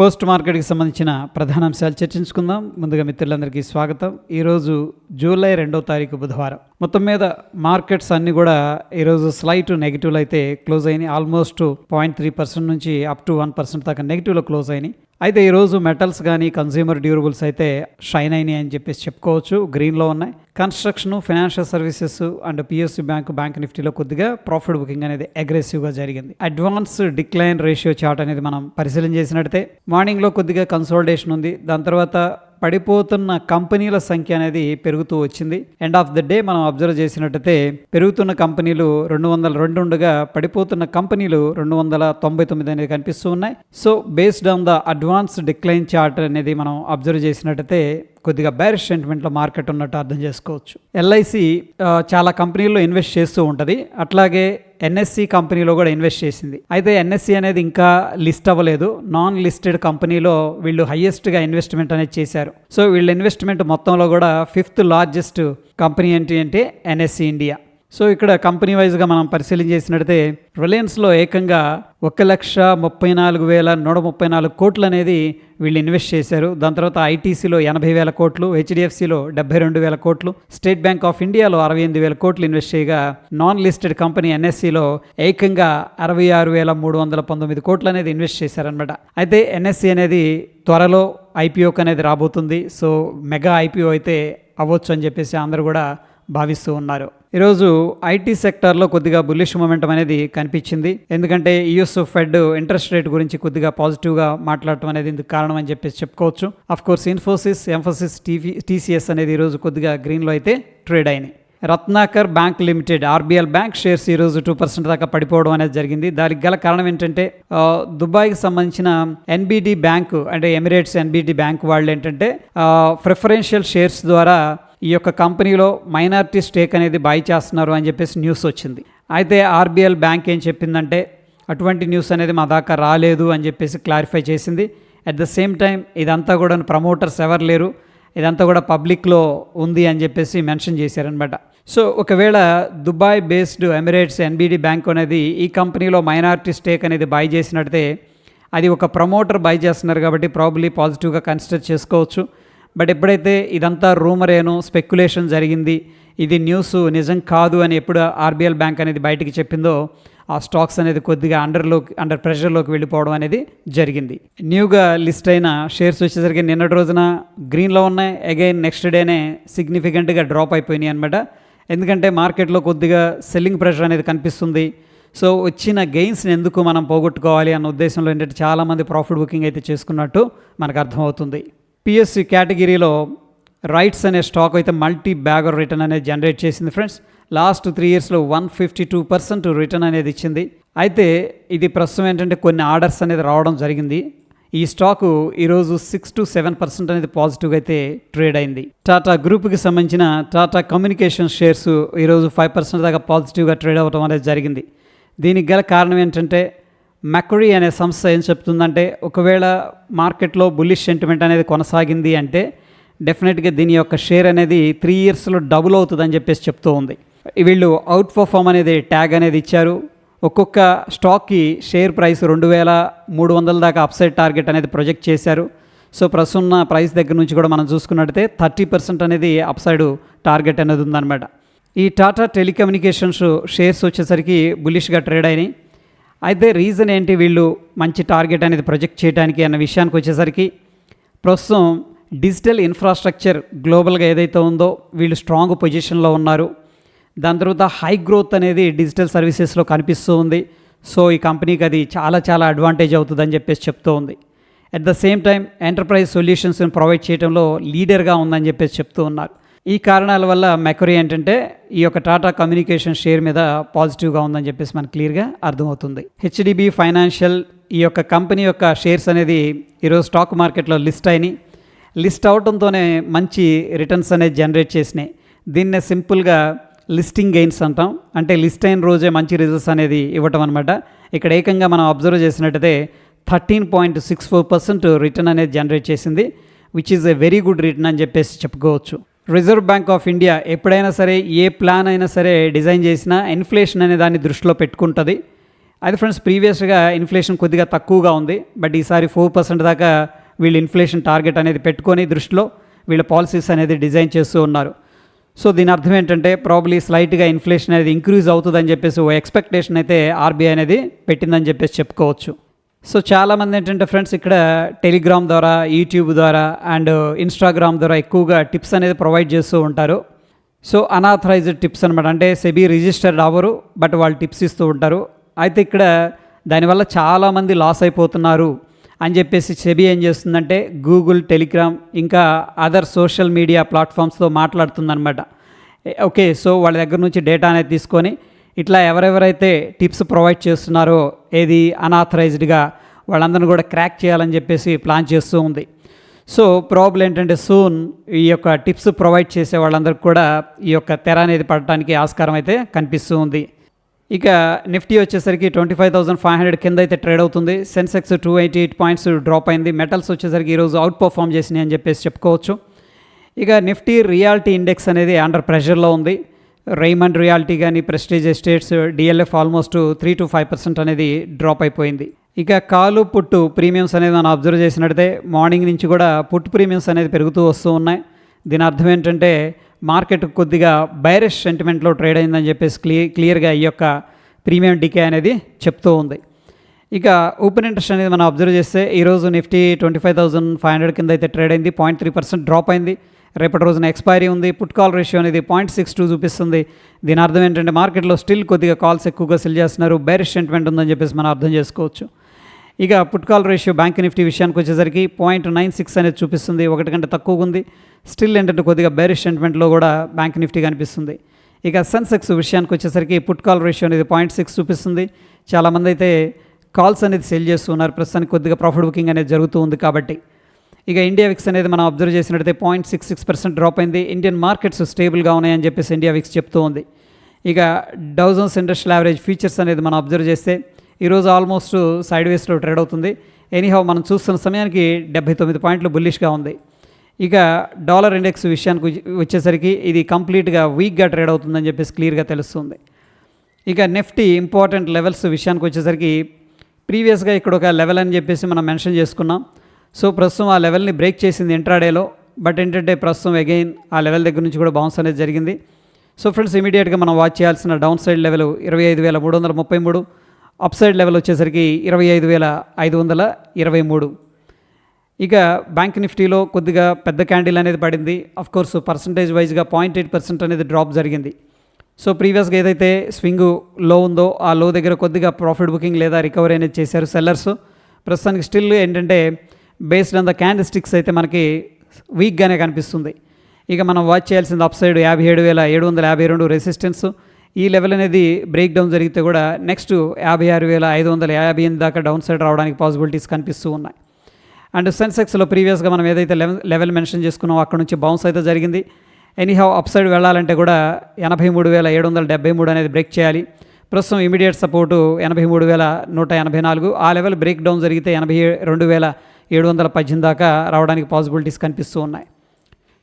Post మార్కెట్కి సంబంధించిన ప్రధాన అంశాలు చర్చించుకుందాం. ముందుగా మిత్రులందరికీ స్వాగతం. ఈరోజు జూలై రెండో తారీఖు బుధవారం. మొత్తం మీద మార్కెట్స్ అన్నీ కూడా ఈరోజు స్లైట్ నెగిటివ్లు అయితే క్లోజ్ అయినాయి. ఆల్మోస్ట్ పాయింట్ త్రీ పర్సెంట్ నుంచి అప్ టు వన్ పర్సెంట్ దాకా నెగిటివ్లో క్లోజ్ అయినాయి. అయితే ఈరోజు మెటల్స్ కానీ కన్జ్యూమర్ డ్యూరబుల్స్ అయితే షైన్ అయినాయి అని చెప్పేసి చెప్పుకోవచ్చు. గ్రీన్లో ఉన్నాయి. Construction financial services and PSC bank bank నిఫ్టీలో కొద్దిగా ప్రాఫిట్ బుకింగ్ అనేది అగ్రెసివ్గా జరిగింది. అడ్వాన్స్ డిక్లైన్ రేషియో చార్ట్ అనేది మనం పరిశీలన చేసినట్టే మార్నింగ్లో కొద్దిగా కన్సోల్టేషన్ ఉంది. దాని తర్వాత పడిపోతున్న కంపెనీల సంఖ్య అనేది పెరుగుతూ వచ్చింది. ఎండ్ ఆఫ్ ద డే మనం అబ్జర్వ్ చేసినట్టయితే పెరుగుతున్న కంపెనీలు రెండు వందల రెండు ఉండగా పడిపోతున్న కంపెనీలు రెండు వందల తొంభై తొమ్మిది అనేది కనిపిస్తూ ఉన్నాయి. So based on the advance decline chart అనేది మనం అబ్జర్వ్ చేసినట్టయితే కొద్దిగా బ్యారిష్ సెంటిమెంట్లో మార్కెట్ ఉన్నట్టు అర్థం చేసుకోవచ్చు. ఎల్ఐసి చాలా కంపెనీల్లో ఇన్వెస్ట్ చేస్తూ ఉంటుంది. అట్లాగే ఎన్ఎస్సి కంపెనీలో కూడా ఇన్వెస్ట్ చేసింది. అయితే ఎన్ఎస్సి అనేది ఇంకా లిస్ట్ అవ్వలేదు. నాన్ లిస్టెడ్ కంపెనీలో వీళ్ళు హయ్యెస్ట్గా ఇన్వెస్ట్మెంట్ అనేది చేశారు. సో వీళ్ళ ఇన్వెస్ట్మెంట్ మొత్తంలో కూడా ఫిఫ్త్ లార్జెస్ట్ కంపెనీ ఏంటి అంటే ఎన్ఎస్సి ఇండియా. సో ఇక్కడ కంపెనీ వైజ్గా మనం పరిశీలన చేసినట్టయితే రిలయన్స్లో ఏకంగా ఒక లక్ష ముప్పై నాలుగు వేల నూట ముప్పై నాలుగు కోట్లు అనేది వీళ్ళు ఇన్వెస్ట్ చేశారు. దాని తర్వాత ఐటీసీలో ఎనభై వేల కోట్లు హెచ్డిఎఫ్సిలో డెబ్బై రెండు వేల కోట్లు స్టేట్ బ్యాంక్ ఆఫ్ ఇండియాలో అరవై ఎనిమిది వేల కోట్లు ఇన్వెస్ట్ చేయగా నాన్ లిస్టెడ్ కంపెనీ ఎన్ఎస్సిలో ఏకంగా అరవై ఆరు వేల మూడు వందల పంతొమ్మిది కోట్లు అనేది ఇన్వెస్ట్ చేశారనమాట అయితే ఎన్ఎస్సి అనేది త్వరలో ఐపీఓకి అనేది రాబోతుంది. సో మెగా ఐపీఓ అయితే అవ్వచ్చు అని చెప్పేసి అందరూ కూడా భావిస్తూ ఉన్నారు. ఈరోజు ఐటీ సెక్టార్లో కొద్దిగా బుల్లిష్ మూమెంటం అనేది కనిపించింది. ఎందుకంటే యుఎస్ ఫెడ్ ఇంట్రెస్ట్ రేట్ గురించి కొద్దిగా పాజిటివ్గా మాట్లాడటం అనేది ఇందుకు కారణం అని చెప్పేసి చెప్పుకోవచ్చు. Of course Infosys Mphasis TV TCS అనేది ఈరోజు కొద్దిగా గ్రీన్లో అయితే ట్రేడ్ అయినాయి. Ratnakar bank limited RBL bank shares ఈరోజు టూ పర్సెంట్ దాకా పడిపోవడం అనేది జరిగింది. దానికి గల కారణం ఏంటంటే దుబాయ్కి సంబంధించిన ఎన్బిడి బ్యాంకు అంటే ఎమిరేట్స్ ఎన్బిడి బ్యాంక్ వాళ్ళు ఏంటంటే ప్రిఫరెన్షియల్ షేర్స్ ద్వారా ఈ యొక్క కంపెనీలో మైనార్టీ స్టేక్ అనేది బై చేస్తున్నారు అని చెప్పేసి న్యూస్ వచ్చింది. అయితే ఆర్బీఎల్ బ్యాంక్ ఏం చెప్పిందంటే అటువంటి న్యూస్ అనేది మా దాకా రాలేదు అని చెప్పేసి క్లారిఫై చేసింది. అట్ ద సేమ్ టైం ఇదంతా కూడా ప్రమోటర్స్ ఎవరు లేరు ఇదంతా కూడా పబ్లిక్లో ఉంది అని చెప్పేసి మెన్షన్ చేశారనమాట సో ఒకవేళ Dubai based Emirates NBD bank అనేది ఈ కంపెనీలో మైనారిటీ స్టేక్ అనేది బై చేసినట్టే అది ఒక ప్రమోటర్ బై చేస్తున్నారు కాబట్టి ప్రాబ్లీ పాజిటివ్గా కన్సిడర్ చేసుకోవచ్చు. బట్ ఎప్పుడైతే ఇదంతా రూమరేను స్పెక్యులేషన్ జరిగింది ఇది న్యూస్ నిజం కాదు అని ఎప్పుడు ఆర్బీఎల్ బ్యాంక్ అనేది బయటికి చెప్పిందో ఆ స్టాక్స్ అనేది కొద్దిగా అండర్లోకి అండర్ ప్రెషర్లోకి వెళ్ళిపోవడం అనేది జరిగింది. న్యూగా లిస్ట్ అయిన షేర్స్ వచ్చేసరికి నిన్నటి రోజున గ్రీన్లో ఉన్నాయి. అగైన్ నెక్స్ట్ డేనే సిగ్నిఫికెంట్గా డ్రాప్ అయిపోయినాయి అనమాట ఎందుకంటే మార్కెట్లో కొద్దిగా సెల్లింగ్ ప్రెషర్ అనేది కనిపిస్తుంది. సో వచ్చిన గెయిన్స్ని ఎందుకు మనం పోగొట్టుకోవాలి అన్న ఉద్దేశంలో ఏంటంటే చాలామంది ప్రాఫిట్ బుకింగ్ అయితే చేసుకున్నట్టు మనకు అర్థమవుతుంది. పిఎస్సి కేటగిరీలో రైట్స్ అనే స్టాక్ అయితే మల్టీ బ్యాగర్ రిటర్న్ అనేది జనరేట్ చేసింది ఫ్రెండ్స్. లాస్ట్ త్రీ ఇయర్స్లో one fifty two percent return అనేది ఇచ్చింది. అయితే ఇది ప్రస్తుతం ఏంటంటే కొన్ని ఆర్డర్స్ అనేది రావడం జరిగింది. ఈ స్టాకు ఈరోజు సిక్స్ టు సెవెన్ పర్సెంట్ అనేది పాజిటివ్గా అయితే ట్రేడ్ అయింది. టాటా గ్రూప్కి సంబంధించిన టాటా కమ్యూనికేషన్ షేర్స్ ఈరోజు ఫైవ్ పర్సెంట్ దాకా పాజిటివ్గా ట్రేడ్ అవ్వడం అనేది జరిగింది. దీనికి గల కారణం ఏంటంటే మెకరీ అనే సంస్థ ఏం చెప్తుందంటే ఒకవేళ మార్కెట్లో బుల్లిష్ సెంటిమెంట్ అనేది కొనసాగింది అంటే డెఫినెట్గా దీని యొక్క షేర్ అనేది త్రీ ఇయర్స్లో డబుల్ అవుతుందని చెప్పేసి చెప్తూ ఉంది. వీళ్ళు అవుట్ పర్ఫామ్ అనేది ట్యాగ్ అనేది ఇచ్చారు. ఒక్కొక్క స్టాక్కి షేర్ ప్రైస్ రెండు వేల మూడు వందల దాకా అప్సైడ్ టార్గెట్ అనేది ప్రొజెక్ట్ చేశారు. సో ప్రస్తున్న ఉన్న ప్రైస్ దగ్గర నుంచి కూడా మనం చూసుకున్నట్టయితే థర్టీ పర్సెంట్ అనేది అప్సైడ్ టార్గెట్ అనేది ఉందన్నమాట. ఈ టాటా టెలికమ్యూనికేషన్స్ షేర్స్ వచ్చేసరికి బులిష్గా ట్రేడ్ అయినాయి. అయితే రీజన్ ఏంటి వీళ్ళు మంచి టార్గెట్ అనేది ప్రొజెక్ట్ చేయడానికి అన్న విషయానికి వచ్చేసరికి ప్రస్తుతం డిజిటల్ ఇన్ఫ్రాస్ట్రక్చర్ గ్లోబల్గా ఏదైతే ఉందో వీళ్ళు స్ట్రాంగ్ పొజిషన్లో ఉన్నారు. దాని తర్వాత హై గ్రోత్ అనేది డిజిటల్ సర్వీసెస్లో కనిపిస్తూ ఉంది. సో ఈ కంపెనీకి అది చాలా చాలా అడ్వాంటేజ్ అవుతుందని చెప్పేసి చెప్తూ ఉంది. At the same time enterprise సొల్యూషన్స్ని provide చేయడంలో లీడర్గా ఉందని చెప్పేసి చెప్తూ ఉన్నారు. ఈ కారణాల వల్ల మెకరీ ఏంటంటే ఈ యొక్క టాటా కమ్యూనికేషన్ షేర్ మీద పాజిటివ్గా ఉందని చెప్పేసి మనకు క్లియర్గా అర్థమవుతుంది. హెచ్డిబి ఫైనాన్షియల్ ఈ యొక్క కంపెనీ యొక్క షేర్స్ అనేది ఈరోజు స్టాక్ మార్కెట్లో లిస్ట్ అయినాయి. లిస్ట్ అవడంతోనే మంచి రిటర్న్స్ అనేది జనరేట్ చేసినాయి. దీన్నే సింపుల్గా లిస్టింగ్ గెయిన్స్ అంటాం. అంటే లిస్ట్ అయిన రోజే మంచి రిజల్ట్స్ అనేది ఇవ్వటం అనమాట ఇక్కడ ఏకంగా మనం అబ్జర్వ్ చేసినట్టయితే thirteen point six four percent return అనేది జనరేట్ చేసింది which is a very good return అని చెప్పేసి చెప్పుకోవచ్చు. రిజర్వ్ బ్యాంక్ ఆఫ్ ఇండియా ఎప్పుడైనా సరే ఏ ప్లాన్ అయినా సరే డిజైన్ చేసినా ఇన్ఫ్లేషన్ అనే దాన్ని దృష్టిలో పెట్టుకుంటుంది. అది ఫ్రెండ్స్ ప్రీవియస్గా ఇన్ఫ్లేషన్ కొద్దిగా తక్కువగా ఉంది. బట్ ఈసారి ఫోర్ పర్సెంట్ దాకా వీళ్ళు ఇన్ఫ్లేషన్ టార్గెట్ అనేది పెట్టుకొని దృష్టిలో వీళ్ళ పాలసీస్ అనేది డిజైన్ చేస్తూ ఉన్నారు. సో దీని అర్థం ఏంటంటే ప్రాబ్లీ స్లైట్గా ఇన్ఫ్లేషన్ అనేది ఇంక్రీజ్ అవుతుందని చెప్పేసి ఓ ఎక్స్పెక్టేషన్ అయితే ఆర్బీఐ అనేది పెట్టిందని చెప్పేసి చెప్పుకోవచ్చు. సో చాలామంది ఏంటంటే ఫ్రెండ్స్ ఇక్కడ టెలిగ్రామ్ ద్వారా యూట్యూబ్ ద్వారా అండ్ ఇన్స్టాగ్రామ్ ద్వారా ఎక్కువగా టిప్స్ అనేది ప్రొవైడ్ చేస్తూ ఉంటారు. సో అనాథరైజ్డ్ టిప్స్ అనమాట అంటే సెబీ రిజిస్టర్డ్ అవ్వరు బట్ వాళ్ళు టిప్స్ ఇస్తూ ఉంటారు. అయితే ఇక్కడ దానివల్ల చాలామంది లాస్ అయిపోతున్నారు అని చెప్పేసి సెబీ ఏం చేస్తుందంటే గూగుల్ టెలిగ్రామ్ ఇంకా అదర్ సోషల్ మీడియా ప్లాట్ఫామ్స్తో మాట్లాడుతుందనమాట ఓకే సో వాళ్ళ దగ్గర నుంచి డేటా అనేది తీసుకొని ఇట్లా ఎవరెవరైతే టిప్స్ ప్రొవైడ్ చేస్తున్నారో ఏది అనాథరైజ్డ్గా వాళ్ళందరిని కూడా క్రాక్ చేయాలని చెప్పేసి ప్లాన్ చేస్తూ ఉంది. సో ప్రాబ్లం ఏంటంటే సూన్ ఈ యొక్క టిప్స్ ప్రొవైడ్ చేసే వాళ్ళందరికీ కూడా ఈ యొక్క తెర అనేది పడటానికి ఆస్కారం అయితే కనిపిస్తూ ఉంది. ఇక నిఫ్టీ వచ్చేసరికి twenty five thousand five hundred కింద అయితే ట్రేడ్ అవుతుంది. Sensex two eighty eight points drop అయింది. మెటల్స్ వచ్చేసరికి ఈరోజు అవుట్ పర్ఫామ్ చేసినాయి అని చెప్పేసి చెప్పుకోవచ్చు. ఇక నిఫ్టీ రియాలిటీ ఇండెక్స్ అనేది అండర్ ప్రెషర్లో ఉంది. రైమండ్ రియాలిటీ కానీ Prestige Estates DLF almost three to five percent అనేది డ్రాప్ అయిపోయింది. ఇక కాలు పుట్టు ప్రీమియమ్స్ అనేది మనం అబ్జర్వ్ చేసినట్టయితే మార్నింగ్ నుంచి కూడా పుట్టు ప్రీమియమ్స్ అనేది పెరుగుతూ వస్తూ ఉన్నాయి. దీని అర్థం ఏంటంటే మార్కెట్ కొద్దిగా బైరిష్ సెంటిమెంట్లో ట్రేడ్ అయిందని చెప్పేసి క్లియర్ క్లియర్గా ఈ యొక్క ప్రీమియం డికే అనేది చెప్తూ ఉంది. ఇక ఓపెన్ ఇంట్రెస్ట్ అనేది మనం అబ్జర్వ్ చేస్తే ఈరోజు Nifty twenty five thousand five hundred కింద అయితే ట్రేడ్ అయింది. పాయింట్ త్రీ పర్సెంట్ డ్రాప్ అయింది. రేపటి రోజున ఎక్స్పైరీ ఉంది పుట్ కాల్ రేషియో అనేది పాయింట్ సిక్స్ టూ చూపిస్తుంది. దీని అర్థం ఏంటంటే మార్కెట్లో స్టిల్ కొద్దిగా కాల్స్ ఎక్కువగా సెల్ చేస్తున్నారు బేరిష్ సెంటిమెంట్ ఉందని చెప్పేసి మనం అర్థం చేసుకోవచ్చు. ఇక put call ratio bank Nifty విషయానికి వచ్చేసరికి పాయింట్ నైన్ సిక్స్ అనేది చూపిస్తుంది ఒకటి కంటే తక్కువగా ఉంది. స్టిల్ ఏంటంటే కొద్దిగా బేరిష్ సెంటిమెంట్లో కూడా బ్యాంక్ నిఫ్టీ కనిపిస్తుంది. ఇక సెన్సెక్స్ విషయానికి వచ్చేసరికి పుట్ కాల్ రేషియో అనేది పాయింట్ సిక్స్ చూపిస్తుంది. చాలామంది అయితే కాల్స్ అనేది సెల్ చేస్తున్నారు ప్రస్తుతానికి కొద్దిగా ప్రాఫిట్ బుకింగ్ అనేది జరుగుతూ ఉంది కాబట్టి. ఇక ఇండియా విక్స్ అనేది మనం అబ్జర్వ్ చేసినట్టయితే point six six percent drop అయింది. ఇండియన్ మార్కెట్స్ స్టేబుల్గా ఉన్నాయని చెప్పేసి ఇండియా విక్స్ చెప్తూ ఉంది. ఇక డౌజన్స్ ఇండస్ట్రియల్ యావరేజ్ ఫీచర్స్ అనేది మనం అబ్జర్వ్ చేస్తే ఈరోజు ఆల్మోస్ట్ సైడ్ వేస్లో ట్రేడ్ అవుతుంది. ఎనీహౌ మనం చూస్తున్న సమయానికి డెబ్బై తొమ్మిది పాయింట్లు బుల్లిష్గా ఉంది. ఇక డాలర్ ఇండెక్స్ విషయానికి వచ్చేసరికి ఇది కంప్లీట్గా వీక్గా ట్రేడ్ అవుతుందని చెప్పేసి క్లియర్గా తెలుస్తుంది. ఇక నెఫ్టీ ఇంపార్టెంట్ లెవెల్స్ విషయానికి వచ్చేసరికి ప్రీవియస్గా ఇక్కడ ఒక లెవెల్ అని చెప్పేసి మనం మెన్షన్ చేసుకున్నాం. సో ప్రస్తుతం ఆ లెవెల్ని బ్రేక్ చేసింది ఇంట్రాడేలో బట్ ఏంటంటే ప్రస్తుతం అగైన్ ఆ లెవెల్ దగ్గర నుంచి కూడా బౌన్స్ అనేది జరిగింది. సో ఫ్రెండ్స్ ఇమీడియట్గా మనం వాచ్ చేయాల్సిన డౌన్ సైడ్ లెవెల్ ఇరవై ఐదు వేల మూడు వందల ముప్పై మూడు అప్ సైడ్ లెవెల్ వచ్చేసరికి ఇరవై ఐదు వేల ఐదు వందల ఇరవై మూడు. ఇక బ్యాంక్ నిఫ్టీలో కొద్దిగా పెద్ద క్యాండిల్ అనేది పడింది. అఫ్ కోర్స్ పర్సంటేజ్ వైజ్గా పాయింట్ ఎయిట్ పర్సెంట్ అనేది డ్రాప్ జరిగింది. సో ప్రీవియస్గా ఏదైతే స్వింగ్లో ఉందో ఆ లో దగ్గర కొద్దిగా ప్రాఫిట్ బుకింగ్ లేదా రికవరీ అనేది చేశారు సెల్లర్స్ ప్రస్తుతానికి స్టిల్ ఏంటంటే based on the candlesticks అయితే మనకి వీక్గానే కనిపిస్తుంది. ఇక మనం వాచ్ చేయాల్సింది అప్ సైడ్ యాభై ఏడు వేల ఏడు వందల యాభై రెండు రెసిస్టెన్స్. ఈ లెవెల్ అనేది బ్రేక్ డౌన్ జరిగితే కూడా నెక్స్ట్ యాభై ఆరు వేల ఐదు వందల యాభై ఎనిమిది దాకా డౌన్ సైడ్ రావడానికి పాసిబిలిటీస్ కనిపిస్తూ ఉన్నాయి. అండ్ సెన్సెక్స్లో ప్రీవియస్గా మనం ఏదైతే లెవెల్ లెవెల్ మెన్షన్ చేసుకున్నామో అక్కడ నుంచి బౌన్స్ అయితే జరిగింది. ఎనీహౌ అప్ సైడ్ వెళ్ళాలంటే కూడా ఎనభై మూడు వేల ఏడు వందల డెబ్బై మూడు అనేది బ్రేక్ చేయాలి. ప్రస్తుతం ఇమీడియట్ సపోర్టు ఎనభై మూడు వేల నూట ఎనభై నాలుగు. ఆ లెవెల్ బ్రేక్ డౌన్ జరిగితే ఎనభై రెండు వేల ఏడు వందల పద్దెనిమిది దాకా రావడానికి పాసిబిలిటీస్ కనిపిస్తూ ఉన్నాయి.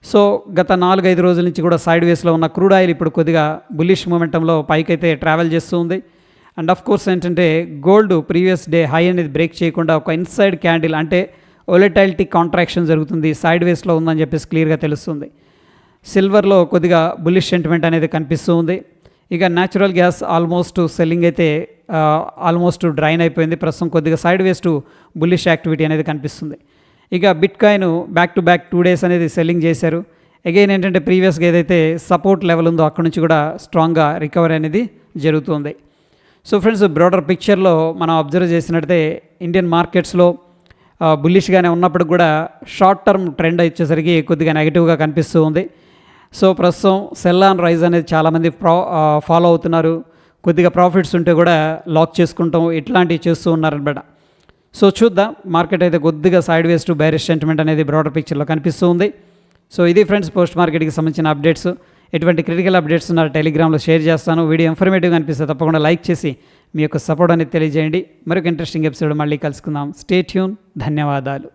సో గత నాలుగైదు రోజుల నుంచి కూడా సైడ్ వేస్లో ఉన్న క్రూడ్ ఆయిల్ ఇప్పుడు కొద్దిగా బుల్లిష్ మూమెంటంలో పైకైతే ట్రావెల్ చేస్తూ ఉంది. అండ్ ఆఫ్ కోర్స్ ఏంటంటే గోల్డ్ ప్రీవియస్ డే హై అనేది బ్రేక్ చేయకుండా ఒక ఇన్సైడ్ క్యాండిల్ అంటే ఒలెటైలిటీ కాంట్రాక్షన్ జరుగుతుంది సైడ్ వేస్లో ఉందని చెప్పేసి క్లియర్గా తెలుస్తుంది. సిల్వర్లో కొద్దిగా బుల్లిష్ సెంటిమెంట్ అనేది కనిపిస్తూ ఉంది. ఇక న్యాచురల్ గ్యాస్ ఆల్మోస్ట్ సెల్లింగ్ అయితే ఆల్మోస్ట్ డ్రైన్ అయిపోయింది. ప్రస్తుతం కొద్దిగా side ways to bullish activity అనేది కనిపిస్తుంది. ఇక bitcoin back to back two days అనేది సెల్లింగ్ చేశారు. అగైన్ ఏంటంటే ప్రీవియస్గా ఏదైతే సపోర్ట్ లెవెల్ ఉందో అక్కడ నుంచి కూడా స్ట్రాంగ్గా రికవరీ అనేది జరుగుతుంది. సో ఫ్రెండ్స్ బ్రాడర్ పిక్చర్లో మనం అబ్జర్వ్ చేసినట్టయితే ఇండియన్ మార్కెట్స్లో బుల్లిష్గానే ఉన్నప్పుడు కూడా షార్ట్ టర్మ్ ట్రెండ్ వచ్చేసరికి కొద్దిగా నెగిటివ్గా కనిపిస్తూ ఉంది. సో ప్రస్తుతం సెల్ ఆన్ రైజ్ అనేది చాలామంది ప్రా ఫాలో అవుతున్నారు. కొద్దిగా ప్రాఫిట్స్ ఉంటే కూడా లాక్ చేసుకుంటాం. ఇట్లాంటివి చేస్తూ ఉన్నారనమాట. సో చూద్దాం. మార్కెట్ అయితే కొద్దిగా side ways to bearish sentiment అనేది బ్రాడర్ పిక్చర్లో కనిపిస్తూ ఉంది. సో ఇది ఫ్రెండ్స్ పోస్ట్ మార్కెట్కి సంబంధించిన అప్డేట్స్. ఎటువంటి క్రిటికల్ అప్డేట్స్ ఉన్నారు టెలిగ్రామ్లో షేర్ చేస్తాను. వీడియో ఇన్ఫర్మేటివ్గా అనిపిస్తే తప్పకుండా లైక్ చేసి మీ యొక్క సపోర్ట్ అనేది తెలియజేయండి. మరొక ఇంట్రెస్టింగ్ ఎపిసోడ్ మళ్ళీ కలుసుకుందాం. స్టే ట్యూన్ ధన్యవాదాలు.